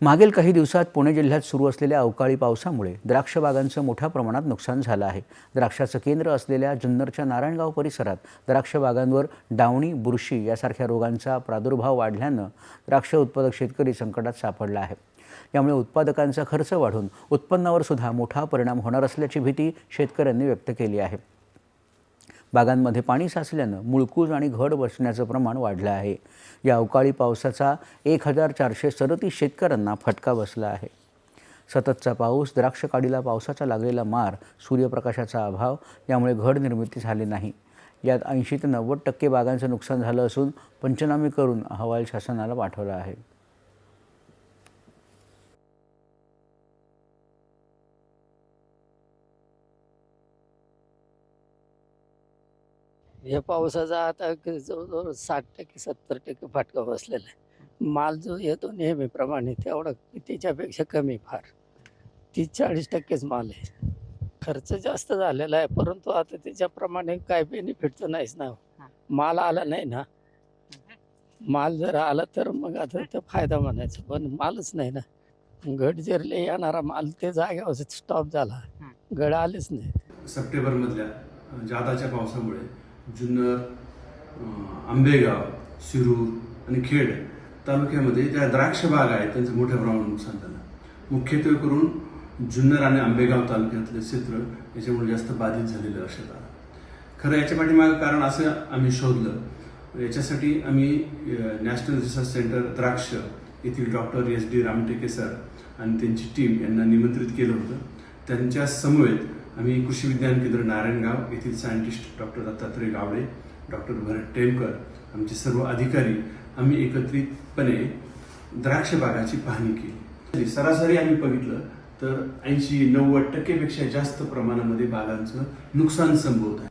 मागील काही दिवसात पुणे जिल्ह्यात सुरू असलेल्या अवकाळी पावसामुळे द्राक्ष बागांचं मोठ्या प्रमाणात नुकसान झालं आहे. द्राक्षाचं केंद्र असलेल्या जुन्नरच्या नारायणगाव परिसरात द्राक्ष बागांवर डावणी बुरशी यासारख्या रोगांचा प्रादुर्भाव वाढल्यानं द्राक्ष उत्पादक शेतकरी संकटात सापडला आहे. यामुळे उत्पादकांचा खर्च वाढून उत्पन्नावर सुद्धा मोठा परिणाम होणार असल्याची भीती शेतकऱ्यांनी व्यक्त केली आहे. बागांमध्ये पाणी साचल्यानं मुळकूज आणि घड बसण्याचं प्रमाण वाढलं आहे. या अवकाळी पावसाचा एक हजार चारशे सदतीस शेतकऱ्यांना फटका बसला आहे. सततचा पाऊस द्राक्ष काडीला पावसाचा लागलेला मार सूर्यप्रकाशाचा अभाव यामुळे घड निर्मिती झाली नाही. यात ऐंशी ते नव्वद टक्के बागांचं नुकसान झालं असून पंचनामे करून अहवाल शासनाला पाठवला आहे. या पावसाचा आता क- जवळजवळ साठ टक्के सत्तर टक्के फटका बसलेला आहे. माल जो येतो नेहमीप्रमाणे तेवढा त्याच्यापेक्षा कमी फार. तीस चाळीस टक्केच माल आहे. खर्च जास्त झालेला आहे परंतु आता त्याच्याप्रमाणे काय बेनिफिटचं नाहीच ना माल आला नाही ना. माल जर आला तर मग आता ते फायदा म्हणायचा पण मालच नाही ना. घट जिरले येणारा माल ते जागेवर स्टॉप झाला. गड आलेच नाही. सप्टेंबरमधल्या जादाच्या पावसामुळे जुन्नर आंबेगाव शिरूर आणि खेड तालुक्यामध्ये ज्या द्राक्ष बाग आहेत त्यांचं मोठ्या प्रमाणात नुकसान झालं. मुख्यत्वे करून जुन्नर आणि आंबेगाव तालुक्यातले क्षेत्र याच्यामुळे जास्त बाधित झालेलं लक्षात आलं. खरं याच्या पाठीमागं कारण असं आम्ही शोधलं. याच्यासाठी आम्ही नॅशनल रिसर्च सेंटर द्राक्ष येथील doctor S D Ramteke sir आणि त्यांची टीम यांना निमंत्रित केलं होतं. त्यांच्या समवेत आम्ही कृषी विज्ञान केंद्र नारायणगाव येथील scientist doctor Dattatray Gawade doctor Bharat Temkar आमचे सर्व अधिकारी आम्ही एकत्रितपणे द्राक्ष बागाची पाहणी केली. सरासरी आम्ही बघितलं तर ऐंशी नव्वद टक्केपेक्षा जास्त प्रमाणामध्ये बागांचं नुकसान संभवत आहे.